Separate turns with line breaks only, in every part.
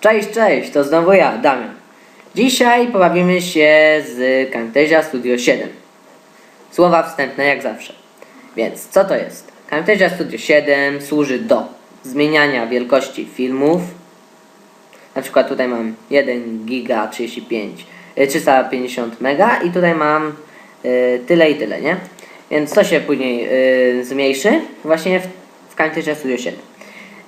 Cześć, cześć, to znowu ja, Damian. Dzisiaj pobawimy się z Camtasia Studio 7. Słowa wstępne jak zawsze. Więc co to jest? Camtasia Studio 7 służy do zmieniania wielkości filmów. Na przykład tutaj mam 1 giga 35, y, 350 mega i tutaj mam y, tyle i tyle, nie? Więc to się później y, zmniejszy właśnie w, w Camtasia Studio 7.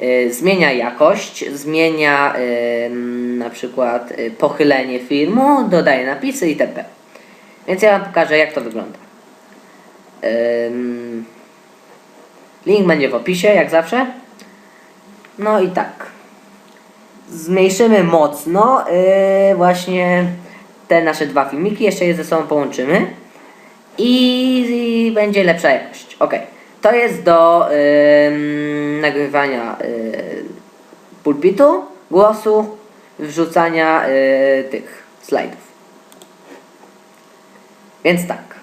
Y, zmienia jakość, zmienia y, na przykład y, pochylenie filmu, dodaje napisy itp. Więc ja Wam pokażę jak to wygląda. Link będzie w opisie, jak zawsze. No i tak. Zmniejszymy mocno właśnie te nasze dwa filmiki, jeszcze je ze sobą połączymy i będzie lepsza jakość. Ok. To jest do ym, nagrywania y, pulpitu, głosu, wrzucania y, tych slajdów. Więc tak.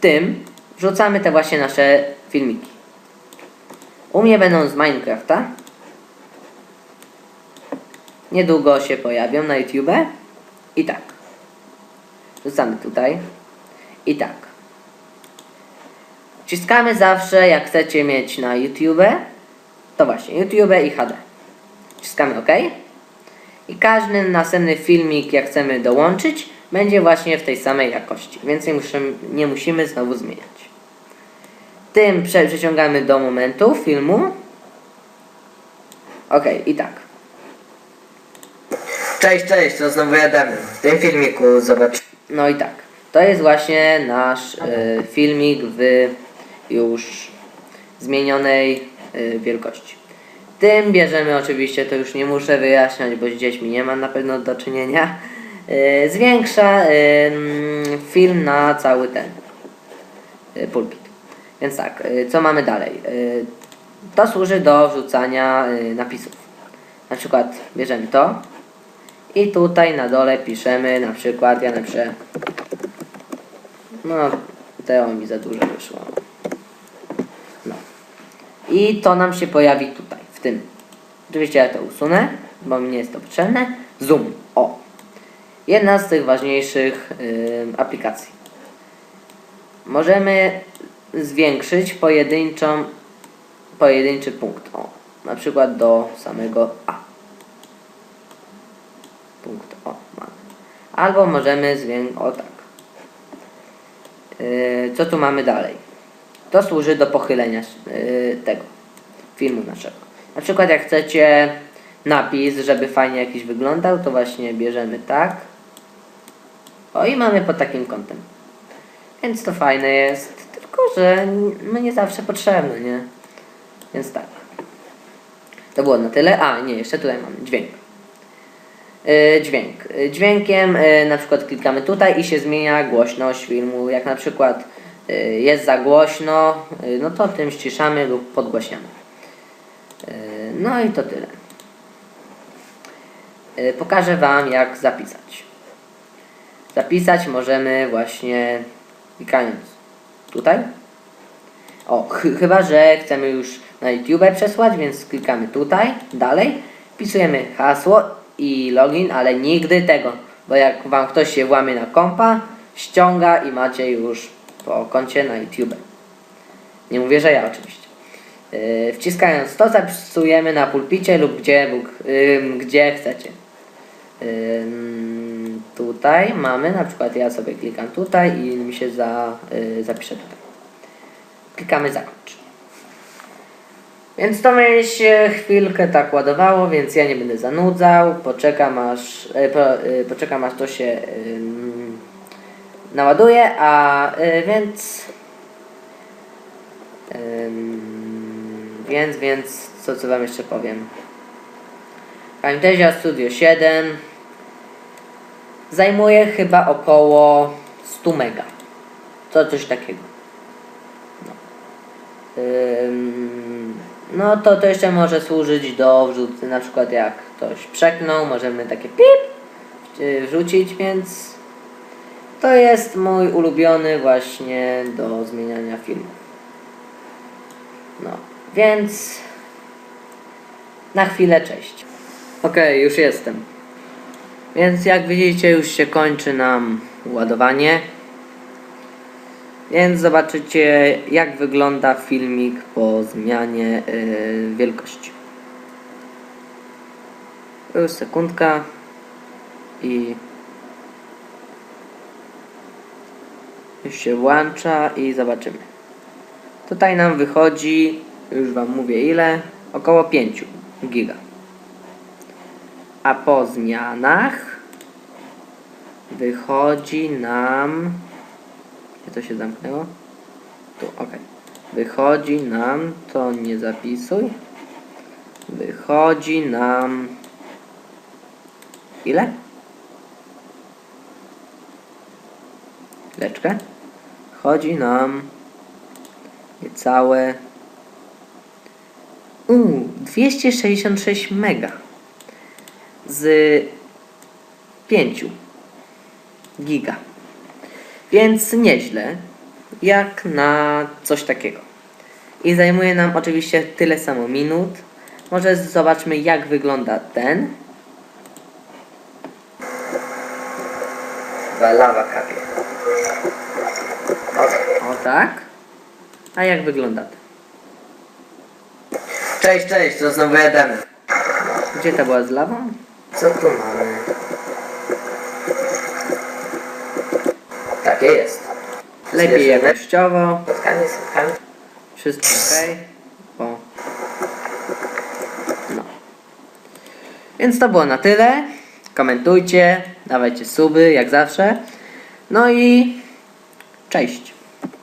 Tym wrzucamy te właśnie nasze filmiki. U mnie będą z Minecrafta. Niedługo się pojawią na YouTube. I tak. Wrzucamy tutaj. I tak. Wciskamy zawsze, jak chcecie mieć na YouTube, to właśnie YouTube i HD. Wciskamy OK. I każdy następny filmik, jak chcemy dołączyć, będzie właśnie w tej samej jakości, więc nie musimy, nie musimy znowu zmieniać. Tym prze przeciągamy do momentu filmu. OK, i tak.
Cześć, cześć, to znowu ja Damian. W tym filmiku zobacz.
No i tak. To jest właśnie nasz y, filmik w już zmienionej y, wielkości. Tym bierzemy oczywiście, to już nie muszę wyjaśniać, bo z dziećmi nie ma na pewno do czynienia. Y, zwiększa film na cały ten y, pulpit. Więc tak, co mamy dalej? To służy do wrzucania napisów. Na przykład bierzemy to i tutaj na dole piszemy na przykład, ja napiszę no, to mi za dużo wyszło. I to nam się pojawi tutaj, w tym. Oczywiście ja to usunę, bo mi nie jest to potrzebne. Zoom. O. Jedna z tych ważniejszych ym, aplikacji. Możemy zwiększyć pojedynczą, pojedynczy punkt. O. Na przykład do samego A. Punkt O. Albo możemy zwiększyć, o tak. Yy, co tu mamy dalej? To służy do pochylenia yy, tego filmu naszego. Na przykład jak chcecie napis, żeby fajnie jakiś wyglądał, to właśnie bierzemy tak. O i mamy pod takim kątem. Więc to fajne jest, tylko że no nie zawsze potrzebne, nie? Więc tak. To było na tyle. A, nie, jeszcze tutaj mamy dźwięk. Yy, dźwięk. Yy, Dźwiękiem yy, na przykład klikamy tutaj i się zmienia głośność filmu. Jak na przykład jest za głośno, yy, no to tym ściszamy lub podgłaśniamy. Yy, No i to tyle. Pokażę Wam jak zapisać. Zapisać możemy właśnie klikając tutaj. O, ch chyba że chcemy już na YouTube przesłać, więc klikamy tutaj, dalej, wpisujemy hasło i login, ale nigdy tego, bo jak wam ktoś się włamie na kompa, ściąga i macie już po koncie na YouTube. Nie mówię, że ja oczywiście. Yy, wciskając to zapisujemy na pulpicie lub gdzie, gdzie chcecie. Tutaj mamy, na przykład ja sobie klikam tutaj i mi się za, yy, zapisze tutaj. Klikamy zakończ. Więc to mi się chwilkę tak ładowało, więc ja nie będę zanudzał. Poczekam aż, e, po, e, poczekam aż to się naładuje, a e, więc więc, więc co co wam jeszcze powiem. Camtasia Studio 7 zajmuje chyba około 100 mega. To coś takiego. Ym, No to to jeszcze może służyć do wrzuty, na przykład jak ktoś przeknął, możemy takie pip y, wrzucić, więc to jest mój ulubiony właśnie do zmieniania filmów. No, więc na chwilę cześć. Okej, już jestem. Więc jak widzicie, już się kończy nam ładowanie. Więc zobaczycie, jak wygląda filmik po zmianie yy, wielkości. Już sekundka i już się włącza i zobaczymy. Tutaj nam wychodzi, już Wam mówię ile, około 5 giga. A po zmianach wychodzi nam. Gdzie to się zamknęło? Tu, ok. Wychodzi nam, to nie zapisuj. Wychodzi nam. Ile? Chwileczkę. Chodzi nam niecałe. Uuu, 266 mega z 5 giga. Więc nieźle, jak na coś takiego. I zajmuje nam oczywiście tyle samo minut. Może zobaczmy jak wygląda ten.
Lawa kapie.
O tak. A jak wygląda ten?
Cześć, cześć, to znowu jademy.
Gdzie ta była z lawą?
Co tu mamy? Takie jest.
Lepiej jakościowo.
Spotkanie słuchami.
Wszystko ok. O. No. Więc to było na tyle. Komentujcie, dawajcie suby jak zawsze. No i cześć.